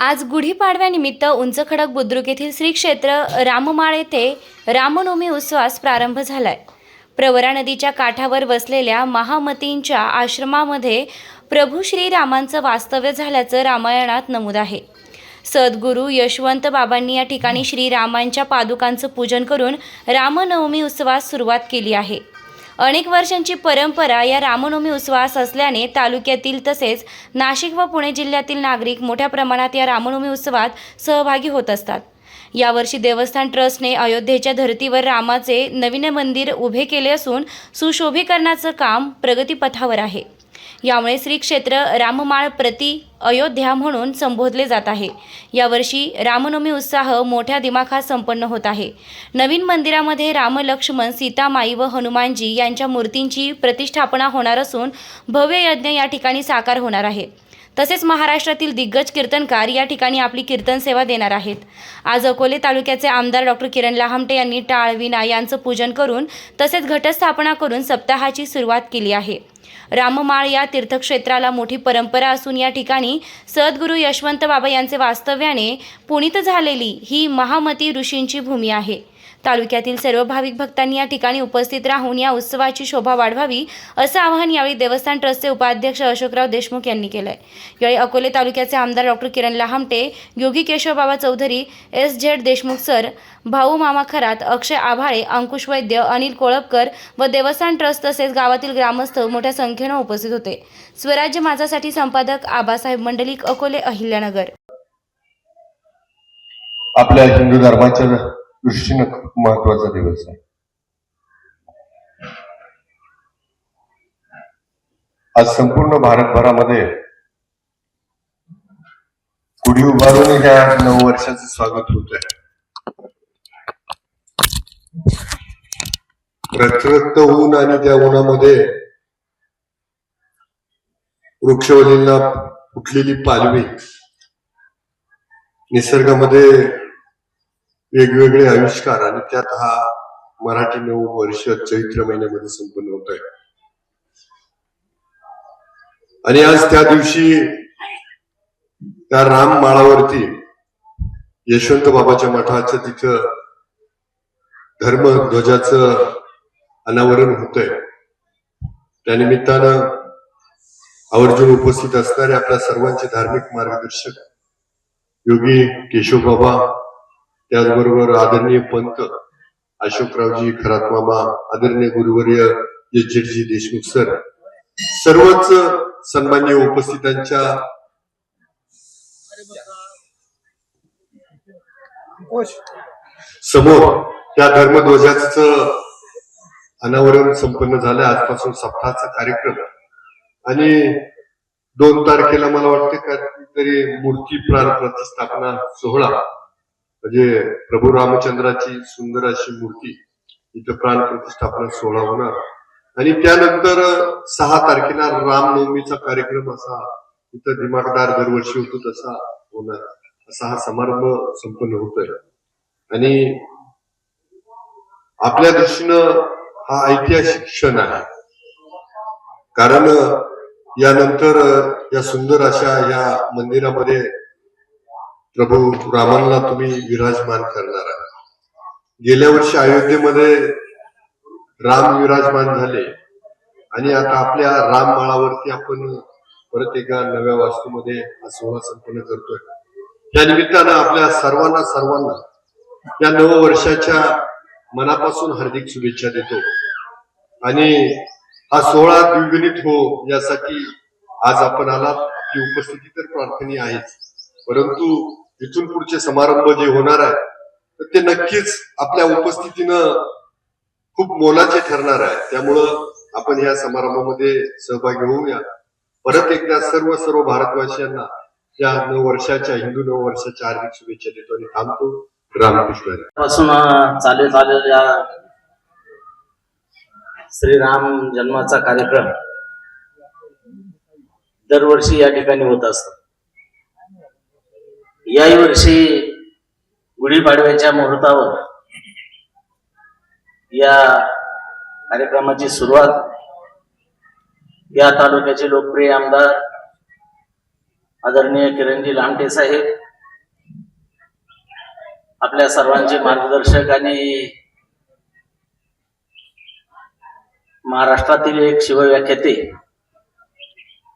आज गुढीपाडव्यानिमित्त उंच खडक बुद्रुक येथील श्री क्षेत्र राममाळ येथे रामनवमी उत्सवास प्रारंभ झालाय. प्रवरा नदीच्या काठावर वसलेल्या महामतींच्या आश्रमामध्ये प्रभू श्रीरामांचं वास्तव्य झाल्याचं रामायणात नमूद आहे. सद्गुरू यशवंत बाबांनी या ठिकाणी श्रीरामांच्या पादुकांचं पूजन करून रामनवमी उत्सवास सुरुवात केली आहे. अनेक वर्षांची परंपरा या रामनवमी उत्सवास असल्याने तालुक्यातील तसेच नाशिक व पुणे जिल्ह्यातील नागरिक मोठ्या प्रमाणात या रामनवमी उत्सवात सहभागी होत असतात. यावर्षी देवस्थान ट्रस्टने अयोध्येच्या धर्तीवर रामाचे नवीन मंदिर उभे केले असून सुशोभीकरणाचं काम प्रगतीपथावर आहे. यामुळे श्री क्षेत्र राममाळ प्रति अयोध्या म्हणून संबोधले जात आहे. यावर्षी रामनवमी उत्साह मोठ्या दिमाखात संपन्न होत आहे. नवीन मंदिरामध्ये राम लक्ष्मण सीतामाई व हनुमानजी यांच्या मूर्तींची प्रतिष्ठापना होणार असून भव्य यज्ञ या ठिकाणी साकार होणार आहे. तसेच महाराष्ट्रातील दिग्गज कीर्तनकार या ठिकाणी आपली कीर्तन सेवा देणार आहेत. आज अकोले तालुक्याचे आमदार डॉक्टर किरण लहामटे यांनी टाळविना यांचं पूजन करून तसेच घटस्थापना करून सप्ताहाची सुरुवात केली आहे. राममाळ या तीर्थक्षेत्राला मोठी परंपरा असून या ठिकाणी सद्गुरू यशवंत बाबा यांचे वास्तव्याने पुणित झालेली ही महामती ऋषींची भूमी आहे. तालुक्यातील सर्व भाविक भक्तांनी या ठिकाणी उपस्थित राहून या उत्सवाची शोभा वाढवावी असं आवाहन यावेळी देवस्थान ट्रस्टचे उपाध्यक्ष अशोकराव देशमुख यांनी केलं आहे यावेळी अकोले तालुक्याचे आमदार doctor Kiran Lahamte Yogi Keshavbaba Chaudhari S Z Deshmukh sir भाऊ मामा खरात अक्षय आभाळे अंकुश वैद्य अनिल कोळपकर व देवस्थान ट्रस्ट तसेच गावातील ग्रामस्थ मोठ्या संख्येनं उपस्थित होते. स्वराज्य माझासाठी संपादक आबासाहेब मंडलिक अकोले अहिल्यानगर. आपल्या हिंदू धर्माच्या दृष्टीनं खूप महत्त्वाचा दिवस आहे. आज संपूर्ण भारतभरामध्ये गुढी उभारून ह्या नऊ वर्षाचं स्वागत होत आहे रखरख ऊन आणि त्या उन्हामध्ये वृक्षवलींना फुटलेली पालवी. निसर्गामध्ये वेगवेगळे आविष्कार आणि त्यात हा मराठी नऊ वर्ष चैत्र महिन्यामध्ये संपन्न होत आहे. आणि आज त्या दिवशी त्या राम माळावरती यशवंत बाबाच्या मठाचं तिथं धर्म ध्वजाचं अनावरण होत आहे त्यानिमित्तानं आवर्जून उपस्थित असणारे आपल्या सर्वांचे धार्मिक मार्गदर्शक योगी केशवबाबा त्याचबरोबर आदरणीय पंत अशोकरावजी खरातमामा आदरणीय गुरुवर्य यज्जटजी देशमुख सर सर्वच सन्मान्य उपस्थितांच्या समोर त्या धर्मध्वजाच अनावरण संपन्न झालं. आजपासून सप्ताहाचा कार्यक्रम आणि दोन तारखेला मला वाटतं काहीतरी मूर्ती प्राण प्रतिष्ठापना सोहळा. म्हणजे प्रभू रामचंद्राची सुंदर अशी मूर्ती इथं प्राण प्रतिष्ठापना सोहळा होणार. आणि त्यानंतर सहा तारखेला रामनवमीचा कार्यक्रम असा इथं दिमागदार दरवर्षी होतो तसा होणार. असा हा समारंभ संपन्न होतोय. आणि आपल्या दृष्टीनं हा ऐतिहासिक क्षण आहे. कारण यानंतर या सुंदर अशा या मंदिरामध्ये प्रभू रामांना तुम्ही विराजमान करणार आहात. गेल्या वर्षी अयोध्येमध्ये राम विराजमान झाले आणि आता आपल्या राममाळावरती आपण परत एका नव्या वास्तूमध्ये हा सोहळा संपन्न करतोय. त्या निमित्तानं आपल्या सर्वांना सर्वांना या नववर्षाच्या मनापासून हार्दिक शुभेच्छा देतो. आणि हा सोहळा द्विगुणित हो यासाठी आज आपण आलात. आपली उपस्थिती तर प्रार्थनी आहेच परंतु इथून पुढचे समारंभ जे होणार आहे तर ते नक्कीच आपल्या उपस्थितीनं खूप मोलाचे ठरणार आहे. त्यामुळं आपण या समारंभामध्ये सहभागी होऊया. परत एकदा सर्व सर्व भारतवासियांना या नऊ वर्षाच्या हिंदू नऊ वर्षाच्या हार्दिक शुभेच्छा देतो आणि थांबतो. रामकृष्ण हरी. पासून चालत आलेल्या श्रीराम जन्माचा कार्यक्रम दरवर्षी या ठिकाणी होत असतो. याही वर्षी गुढीपाडव्याच्या मुहूर्तावर या कार्यक्रमाची सुरुवात या तालुक्याचे लोकप्रिय आमदार आदरणीय किरणजी लामटे साहेब आपल्या सर्वांचे मार्गदर्शक आणि महाराष्ट्रातील एक शिवव्याख्याते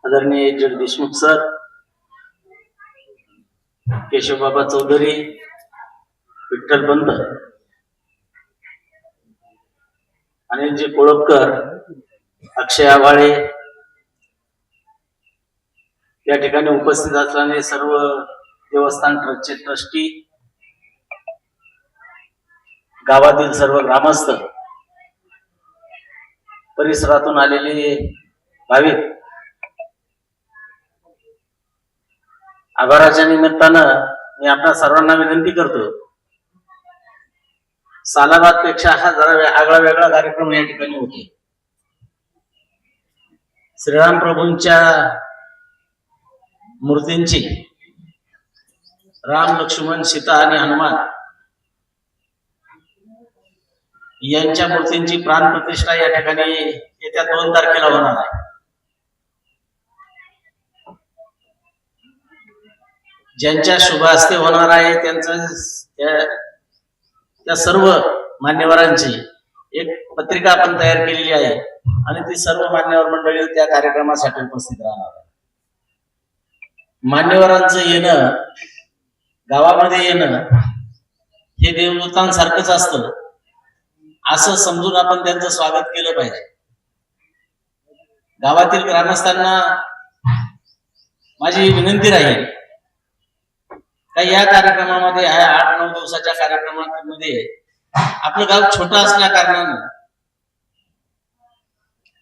आदरणीय जगदीशमुख सर केशवबाबा चौधरी विठ्ठल पंत. अनिलजी कोळपकर अक्षय आवाळे. या ठिकाणी उपस्थित असल्याने सर्व देवस्थान ट्रस्टचे ट्रस्टी गावातील सर्व ग्रामस्थ परिसरातून आलेले भाविक आभाराच्या निमित्तानं मी आपल्या सर्वांना विनंती करतो. सालाबादपेक्षा हा जरा आगळा वेगळा कार्यक्रम या ठिकाणी होते श्रीराम प्रभूंच्या मूर्तींची राम लक्ष्मण सीता आणि हनुमान यांच्या मूर्तींची प्राण प्रतिष्ठा या ठिकाणी येत्या दोन तारखेला होणार आहे. ज्यांच्या शुभ हस्ते होणार आहे त्यांचं त्या त्या सर्व मान्यवरांची एक पत्रिका आपण तयार केलेली आहे आणि ती सर्व मान्यवर मंडळी त्या कार्यक्रमासाठी उपस्थित राहणार आहे मान्यवरांचं येणं गावामध्ये येणं हे देवदूतांसारखंच असतं. असं समजून आपण त्यांचं स्वागत केलं पाहिजे. गावातील ग्रामस्थांना माझी विनंती राहील तर या कार्यक्रमामध्ये ह्या आठ नऊ दिवसाच्या कार्यक्रमामध्ये. आपलं गाव छोटं असल्या कारणानं.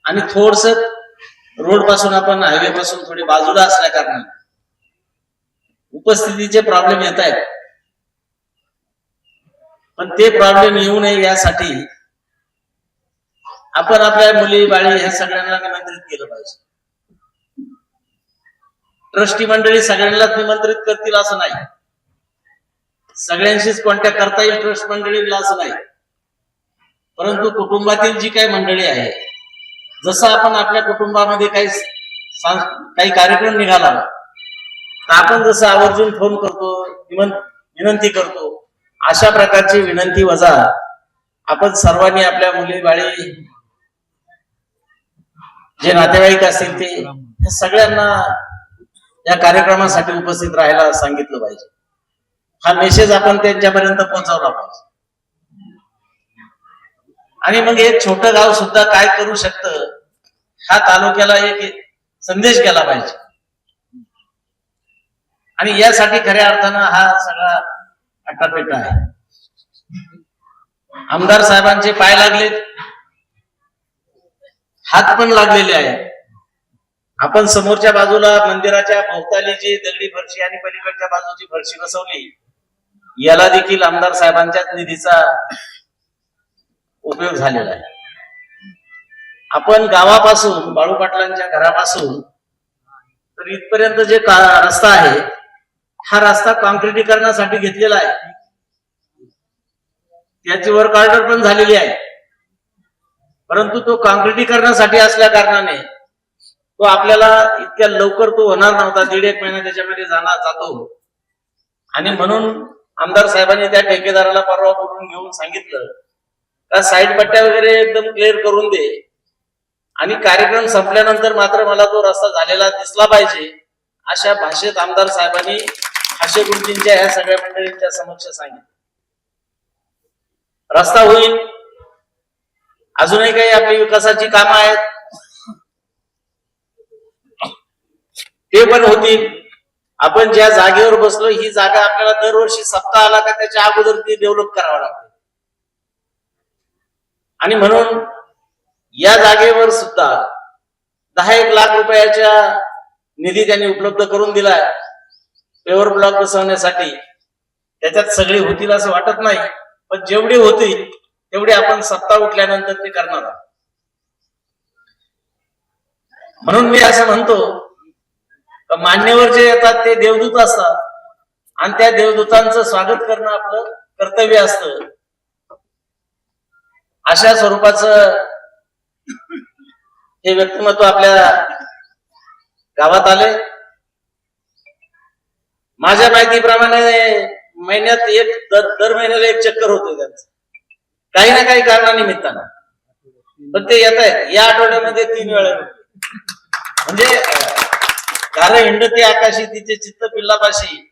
आणि थोडस रोडपासून आपण हायवे पासून थोडी बाजूला असल्या कारणानं. उपस्थितीचे प्रॉब्लेम येत आहेत. पण ते प्रॉब्लेम येऊ नये यासाठी आपण आपल्या मुली बाळी ह्या सगळ्यांना निमंत्रित केलं पाहिजे. ट्रस्टी मंडळी सगळ्यांनाच निमंत्रित करतील असं नाही. सगळ्यांशीच कॉन्टॅक्ट करता येईल ट्रस्ट मंडळीला असं नाही. परंतु कुटुंबातील जी काही मंडळी आहे जसं आपण आपल्या कुटुंबामध्ये काही काही कार्यक्रम निघाला तर आपण जसं आवर्जून फोन करतो विनंती करतो अशा प्रकारची विनंती वजा आपण सर्वांनी आपल्या मुली बाळी जे नातेवाईक असतील ते या सगळ्यांना या कार्यक्रमासाठी उपस्थित राहायला सांगितलं पाहिजे. हा मेसेज आपण त्यांच्यापर्यंत पोहोचवला पाहिजे. आणि मग एक छोटं गाव सुद्धा काय करू शकतं? हा तालुक्याला एक संदेश गेला पाहिजे. आणि यासाठी खऱ्या अर्थानं हा सगळा आटापेटा आहे. आमदार साहेबांचे पाय लागले. हात पण लागलेले आहेत आपण समोरच्या बाजूला मंदिराच्या भोवताली जी दगडी फरशी आणि पलीकडच्या बाजूची फरशी बसवली. याला देखील आमदार साहेबांच्याच निधीचा उपयोग झालेला आहे. आपण गावापासून बाळू पाटलांच्या घरापासून तर इथपर्यंत जे का- रस्ता आहे हा रस्ता कॉन्क्रिटीकरणासाठी घेतलेला आहे. त्याची वर्क ऑर्डर पण झालेली आहे. परंतु तो कॉन्क्रिटीकरणासाठी असल्या कारणाने तो आपल्याला इतक्या लवकर तो होणार नव्हता. दीड एक महिना त्याच्यामध्ये जाणार जातो. आणि म्हणून आमदार साहेबांनी त्या ठेकेदाराला परवा करून घेऊन सांगितलं का साईड पट्ट्या वगैरे एकदम क्लिअर करून दे. आणि कार्यक्रम संपल्यानंतर मात्र मला तो रस्ता झालेला दिसला पाहिजे. अशा भाषेत आमदार साहेबांनी आशे गुरुजींच्या ह्या सगळ्या मंडळींच्या समक्ष सांगितलं. रस्ता होईल. अजूनही काही आपली विकासाची कामं आहेत. ते पण होतील. आपण ज्या जागेवर बसलो ही जागा आपल्याला दरवर्षी सप्ताह आला का त्याच्या अगोदर ती डेव्हलप करावं लागते. आणि म्हणून या जागेवर सुद्धा दहा एक लाख रुपयाच्या निधी त्यांनी उपलब्ध करून दिलाय पेवर ब्लॉक बसवण्यासाठी. त्याच्यात सगळे होतील असं वाटत नाही पण जेवढी होतील तेवढी आपण सत्ता उठल्यानंतर ते करणार आहोत. म्हणून मी असं म्हणतो मान्यवर जे येतात ते देवदूत असतात. आणि त्या देवदूतांचं स्वागत करणं आपलं कर्तव्य असतं. अशा स्वरूपाचं हे व्यक्तिमत्व आपल्या गावात आले माझ्या माहितीप्रमाणे महिन्यात एक दर दर महिन्याला एक चक्कर होतो त्यांचं. काही ना काही कारणानिमित्तानं. पण ते येत आहेत या आठवड्यामध्ये तीन वेळा. म्हणजे कारण हिंडती आकाशी तिचे चित्त पिल्लापाशी.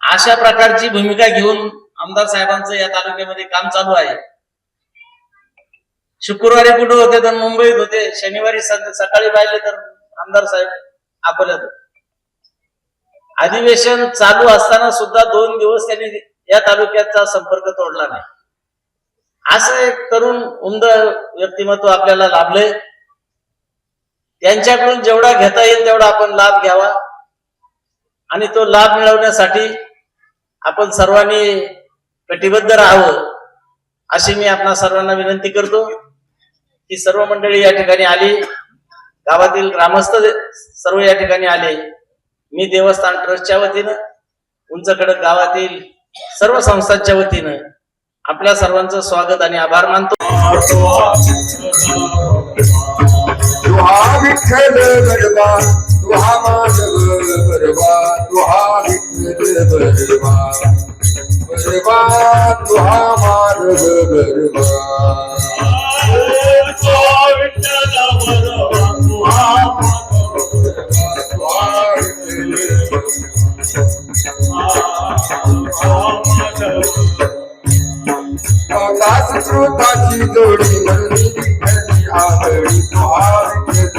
अशा प्रकारची भूमिका घेऊन आमदार साहेबांचं या तालुक्यामध्ये काम चालू आहे. शुक्रवारी कुठे होते तर मुंबईत होते. शनिवारी सकाळी पाहिले तर आमदार साहेब अकोल्यात अधिवेशन चालू असताना सुद्धा दोन दिवस त्यांनी या तालुक्याचा संपर्क तोडला नाही. असं एक तरुण उमद व्यक्तिमत्व आपल्याला लाभलंय. त्यांच्याकडून जेवढा घेता येईल तेवढा आपण लाभ घ्यावा. आणि तो लाभ मिळवण्यासाठी आपण सर्वांनी कटिबद्ध राहावं अशी मी आपणा सर्वांना विनंती करतो. की सर्व मंडळी या ठिकाणी आली. गावातील ग्रामस्थ सर्व या ठिकाणी आले. मी देवस्थान ट्रस्टच्या वतीनं उंचकडक गावातील सर्व संस्थांच्या वतीनं आपल्या सर्वांचं स्वागत आणि आभार मानतो. तुहा विठ्ठल गरबा तुहा माधव गरबा तुहा विठ्ठल गरबा गरबा तुहा माधव गरबा तुहा विठ्ठल श्रोताची जोडी म्हणली विठ्ठली आवडी तुहा विठ्ठल